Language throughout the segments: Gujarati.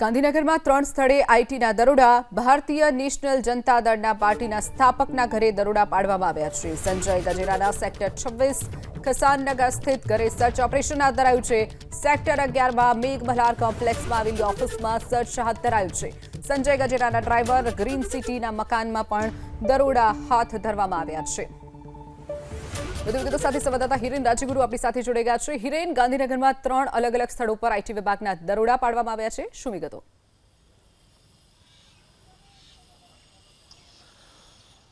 ગાંધીનગરમાં ત્રણ સ્થળે આઈટીના દરોડા, ભારતીય નેશનલ જનતા દળના પાર્ટીના સ્થાપકના ઘરે દરોડા પાડવામાં આવ્યા છે. સંજય ગજેરાના સેક્ટર છવ્વીસ, ખસાનનગર સ્થિત ઘરે સર્ચ ઓપરેશન હાથ ધરાયું છે. સેક્ટર અગિયારમાં મેઘ મલ્હાર કોમ્પ્લેક્સમાં આવેલી ઓફિસમાં સર્ચ હાથ ધરાયું છે. સંજય ગજેરાના ડ્રાઈવર ગ્રીન સિટીના મકાનમાં પણ દરોડા હાથ ધરવામાં આવ્યા છે. વધુ વિગતો સાથે સંવાદદાતા હિરેન રાજ્યગુરુ આપણી સાથે જોડાઈ ગયા છે. હિરેન, ગાંધીનગરમાં ત્રણ અલગ અલગ સ્થળો પર આઈટી વિભાગના દરોડા પાડવામાં આવ્યા છે. શું વિગતો?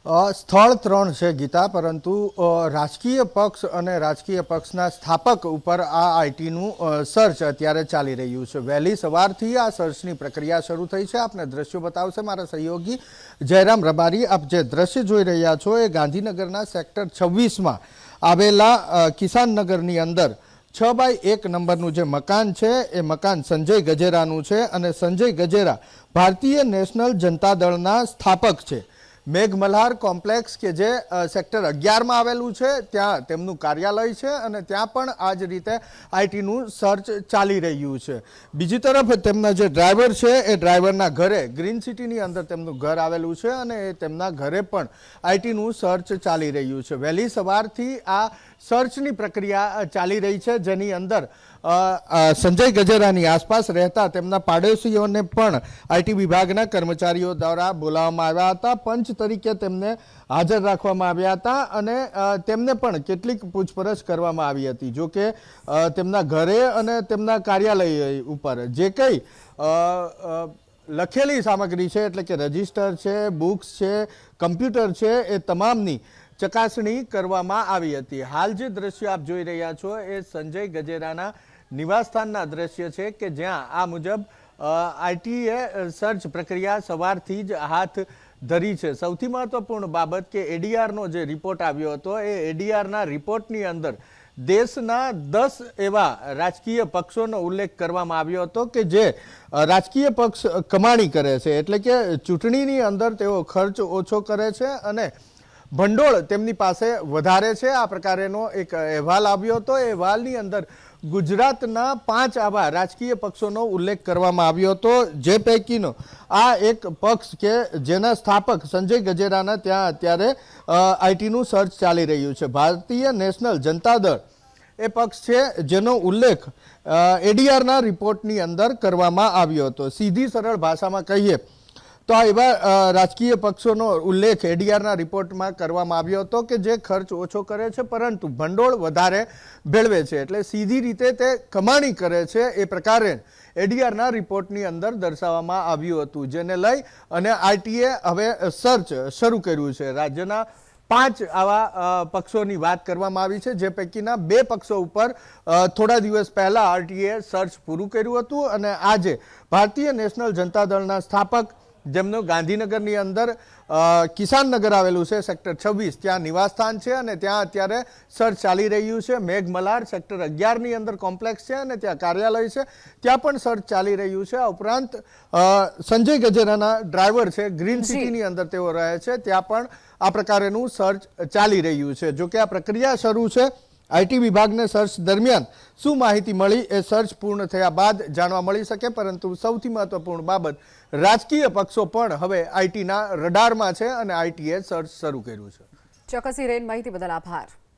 સ્થળ ત્રણ છે ગીતા, પરંતુ રાજકીય પક્ષ અને રાજકીય પક્ષના સ્થાપક ઉપર આ આઈટીનું સર્ચ અત્યારે ચાલી રહ્યું છે. વહેલી સવારથી આ સર્ચની પ્રક્રિયા શરૂ થઈ છે. આપને દ્રશ્યો બતાવશે મારા સહયોગી જયરામ રબારી. આપ જે દ્રશ્ય જોઈ રહ્યા છો એ ગાંધીનગરના સેક્ટર છવ્વીસમાં આવેલા કિસાનનગરની અંદર છ બાય એક નંબરનું જે મકાન છે એ મકાન સંજય ગજેરાનું છે અને સંજય ગજેરા ભારતીય નેશનલ જનતા દળના સ્થાપક છે. મેઘ મલ્હાર કોમ્પ્લેક્સ કે જે સેક્ટર અગિયારમાં આવેલું છે, ત્યાં તેમનું કાર્યાલય છે અને ત્યાં પણ આ જ રીતે આઈટીનું સર્ચ ચાલી રહ્યું છે. બીજી તરફ તેમના જે ડ્રાઈવર છે, એ ડ્રાઈવરના ઘરે, ગ્રીન સિટીની અંદર તેમનું ઘર આવેલું છે અને એ તેમના ઘરે પણ આઈટીનું સર્ચ ચાલી રહ્યું છે. વહેલી સવારથી આ સર્ચની પ્રક્રિયા ચાલી રહી છે, જેની અંદર સંજય ગજેરાની આસપાસ રહેતા તેમના પાડોશીઓને પણ આઈટી વિભાગના કર્મચારીઓ દ્વારા બોલાવવામાં આવ્યા હતા. પંચ તરીકે તેમને હાજર રાખવામાં આવ્યા હતા અને તેમને પણ કેટલીક પૂછપરછ કરવામાં આવી હતી. જો કે તેમના ઘરે અને તેમના કાર્યાલય ઉપર જે કંઈ લખેલી સામગ્રી છે, એટલે કે રજિસ્ટર છે, બુક્સ છે, કમ્પ્યુટર છે, એ તમામની ચકાસણી કરવામાં આવી હતી. હાલ જે દ્રશ્યો આપ જોઈ રહ્યા છો એ સંજય ગજેરાના નિવાસસ્થાનના દ્રશ્ય છે કે જ્યાં આ મુજબ આઈટીએ સર્ચ પ્રક્રિયા સવારથી જ હાથ ધરી છે. સૌથી મહત્વપૂર્ણ બાબત કે એડીઆરનો જે રિપોર્ટ આવ્યો હતો, એ એડીઆરના રિપોર્ટની અંદર દેશના દસ એવા રાજકીય પક્ષોનો ઉલ્લેખ કરવામાં આવ્યો હતો કે જે રાજકીય પક્ષ કમાણી કરે છે. એટલે કે ચૂંટણીની અંદર તેઓ ખર્ચ ઓછો કરે છે અને ભંડોળ તેમની પાસે વધારે છે. આ પ્રકારેનો એક અહેવાલ આવ્યો હતો. એ અહેવાલની અંદર ગુજરાતના પાંચ આવા રાજકીય પક્ષોનો ઉલ્લેખ કરવામાં આવ્યો હતો. જે પૈકીનો આ એક પક્ષ કે જેના સ્થાપક સંજય ગજેરાના ત્યાં અત્યારે આઈટીનું સર્ચ ચાલી રહ્યું છે. ભારતીય નેશનલ જનતા દળ એ પક્ષ છે જેનો ઉલ્લેખ એડીઆરના રિપોર્ટની અંદર કરવામાં આવ્યો હતો. સીધી સરળ ભાષામાં કહીએ તો આ એવા રાજકીય પક્ષોનો ઉલ્લેખ એડીઆરના રિપોર્ટમાં કરવામાં આવ્યો હતો કે જે ખર્ચ ઓછો કરે છે, પરંતુ ભંડોળ વધારે ભેળવે છે. એટલે સીધી રીતે તે કમાણી કરે છે એ પ્રકારે એડીઆરના રિપોર્ટની અંદર દર્શાવવામાં આવ્યું હતું, જેને લઈ અને આરટીએ હવે સર્ચ શરૂ કર્યું છે. રાજ્યના પાંચ આવા પક્ષોની વાત કરવામાં આવી છે, જે પૈકીના બે પક્ષો ઉપર થોડા દિવસ પહેલાં આરટીએ સર્ચ પૂરું કર્યું હતું અને આજે ભારતીય નેશનલ જનતા દળના સ્થાપક જેમનું ગાંધીનગરની અંદર કિસાન કિસાનનગર આવેલું છે સેક્ટર છવ્વીસ. ત્યાં નિવાસસ્થાન છે અને ત્યાં અત્યારે સર્ચ ચાલી રહ્યું છે. મેઘ મલ્હાર સેક્ટર અગિયારની અંદર કોમ્પ્લેક્સ છે અને ત્યાં કાર્યાલય છે. ત્યાં પણ સર્ચ ચાલી રહ્યું છે. આ ઉપરાંત સંજય ગજેરાના ડ્રાઈવર છે ગ્રીન. સિટીની અંદર તેઓ રહે છે. ત્યાં પણ આ પ્રકારેનું સર્ચ ચાલી રહ્યું છે. જો કે આ પ્રક્રિયા શરૂ છે આઈટી વિભાગને સર્ચ દરમિયાન. શું માહિતી મળી એ સર્ચ પૂર્ણ થયા બાદ જાણવા મળી શકે પરંતુ સૌથી મહત્વપૂર્ણ બાબત રાજકીય પક્ષો પણ હવે આઈટીના રડારમાં છે અને આઈટીએ સર્ચ શરૂ કર્યું છે. ચોક્કસ હિરેન, માહિતી બદલ આભાર.